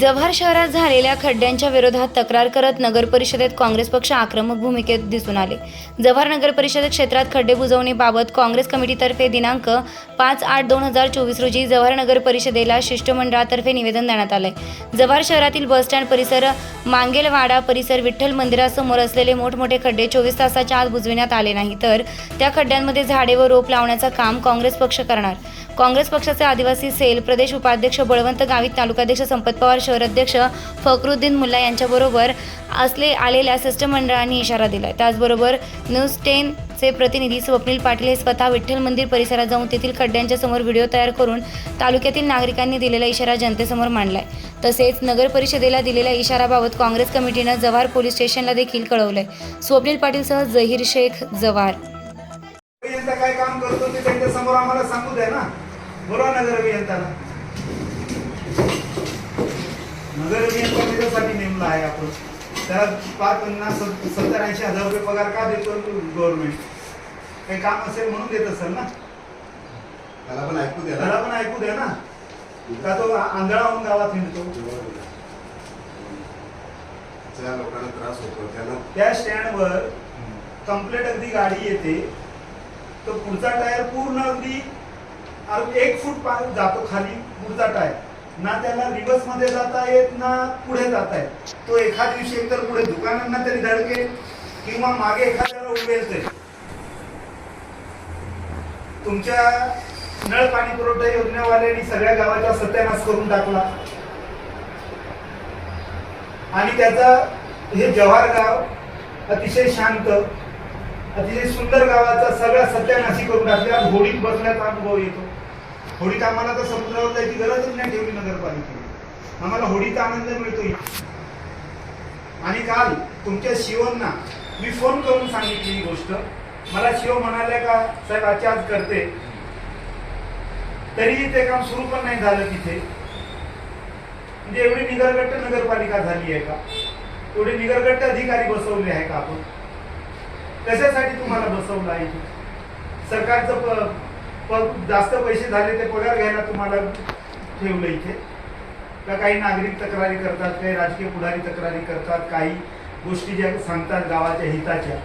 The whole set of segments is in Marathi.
जव्हार शहरात झालेल्या खड्ड्यांच्या विरोधात तक्रार करत नगर परिषदेत काँग्रेस पक्ष आक्रमक भूमिकेत दिसून आले. जव्हार नगर परिषद क्षेत्रात खड्डे बुजवणीबाबत काँग्रेस कमिटीतर्फे दिनांक पाच आठ दोन हजार चोवीस रोजी जव्हार नगर परिषदेला शिष्टमंडळातर्फे निवेदन देण्यात आलंय. जव्हार शहरातील बसस्टँड परिसर मांगेलवाडा परिसर विठ्ठल मंदिरासमोर असलेले मोठमोठे खड्डे चोवीस तासाच्या आत बुजविण्यात आले नाही तर त्या खड्ड्यांमध्ये झाडे व रोप लावण्याचं काम काँग्रेस पक्ष करणार. काँग्रेस पक्षाचे आदिवासी सेल प्रदेश उपाध्यक्ष बळवंत गावित तालुकाध्यक्ष संपत पवार शहर अध्यक्ष फखरुद्दीन मुल्ला यांच्याबरोबर असले आलेल्या शिष्टमंडळांनी इशारा दिला त्याचबरोबर न्यूज टेनचे प्रतिनिधी स्वप्नील पाटील हे स्वतः विठ्ठल मंदिर परिसरात जाऊन तेथील खड्ड्यांच्या समोर व्हिडिओ तयार करून तालुक्यातील नागरिकांनी दिलेला इशारा जनतेसमोर मांडलाय. तसेच नगर परिषदेला दिलेल्या इशाराबाबत काँग्रेस कमिटीनं जव्हार पोलीस स्टेशनला देखील कळवलंय. स्वप्नील पाटीलसह जहीर शेख जव्हार. काय काम करतो ते त्यांच्यासमोर आम्हाला सांगू द्या ना. बोलवा नगर अभियंताला नगर त्याच्यासाठी नेमला आहे आपण. त्याला पाच पन्नास सत्तर ऐंशी हजार रुपये पगार का देतो गव्हर्नमेंट काही काम असेल म्हणून देत असेल ना? त्याला पण ऐकू द्या त्याला पण ऐकू द्या ना. का तो आंधळा होऊन गावात हिंडतो? त्या लोकांना त्रास होतो. त्याला त्या स्टँडवर कंप्लेट अगदी गाडी येते. तो पुढचा टायर पूर्ण अगदी अग- एक फूट जातो खाली पुढचा टायर. ना त्याला रिव्हर्समध्ये जाता येत ना पुढे जाता येत. तो एखाद दिवशी एकतर पुढे दुकानांना तरी धडकेल किंवा मागे एखाद्याला उभेल तरी तुमच्या नळ पाणी पुरवठा योजनेवाल्यांनी सगळ्या गावाचा सत्यानाश करून टाकला. आणि त्याचा हे जव्हार गाव अतिशय शांत अतिशय सुंदर गावाचा सगळा सत्यानाशी करून टाकल्या आज होडीत बसण्याचा अनुभव येतो. होडी आम्हाला तर समुद्रावर जायची गरजच नाही ठेवली नगरपालिकेने. आम्हाला होडीचा आनंद मिळतो आणि काल तुमच्या शिवणना मी फोन करून सांगितली ही गोष्ट. मला शिव म्हणाले का साहेब आजच्या आज करते. तरीही ते काम सुरू पण नाही झालं तिथे. म्हणजे एवढी निगरगट्ट नगरपालिका झाली आहे का? एवढे निगरगट्ट अधिकारी बसवले आहे का आपण? कशासाठी तुम्हाला बसवलं आहे सरकारचं जास्त पैसे झाले ते पगार घ्यायला तुम्हाला ठेवलं इथे. का काही नागरिक तक्रारी करतात काही राजकीय पुढारी तक्रारी करतात काही गोष्टी ज्या सांगतात गावाच्या हिताच्या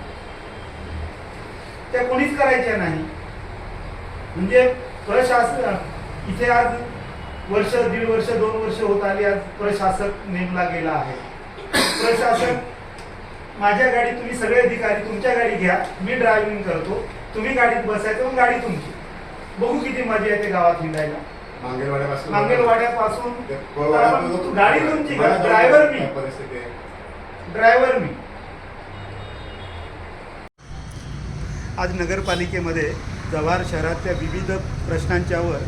त्या कोणीच करायच्या नाही. म्हणजे प्रशासन इथे आज वर्ष दीड वर्ष दोन वर्ष होत आली आज प्रशासक नेमला गेला आहे. प्रशासक माझ्या गाडी तुम्ही सगळे अधिकारी तुमच्या गाडी घ्या मी ड्रायव्हिंग करतो. तुम्ही गाडीत बसायचं मग गाडी तुमची. बघू किती मजा येते गावात हिंडायला. मांगेलवाड्यापासून गाडी तुमची ड्रायव्हर मी. काय परिस्थिती आहे. ड्रायव्हर मी. आज नगरपालिकेमध्ये जव्हार शहरातल्या विविध प्रश्नांच्यावर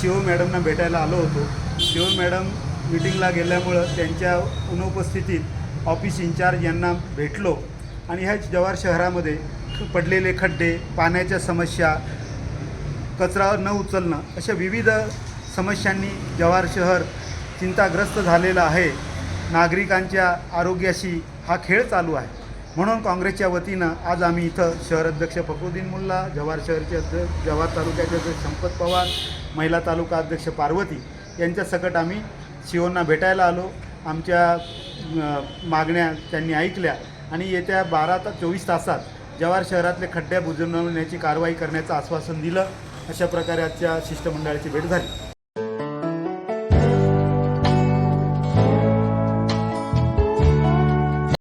शिव मॅडमना भेटायला आलो होतो. शिव मॅडम मिटिंगला गेल्यामुळं त्यांच्या अनुपस्थितीत ऑफिस इन्चार्ज यांना भेटलो. आणि ह्या जव्हार शहरामध्ये पडलेले खड्डे पाण्याच्या समस्या कचरा न उचलणं अशा विविध समस्यांनी जव्हार शहर चिंताग्रस्त झालेलं आहे. नागरिकांच्या आरोग्याशी हा खेळ चालू आहे. म्हणून काँग्रेसच्या वतीनं आज आम्ही इथं शहर अध्यक्ष फखरुद्दीन मुल्ला जव्हार शहरचे अध्यक्ष जव्हार तालुक्याचे अध्यक्ष संपत पवार महिला तालुका अध्यक्ष पार्वती यांच्या सकट आम्ही शिवोंना भेटायला आलो. आमच्या मागण्या त्यांनी ऐकल्या आणि येत्या बारा ते चोवीस तासात जव्हार शहरातले खड्ड्या बुजवण्याची कारवाई करण्याचं आश्वासन दिलं. अशा प्रकारे आजच्या शिष्टमंडळाची भेट झाली.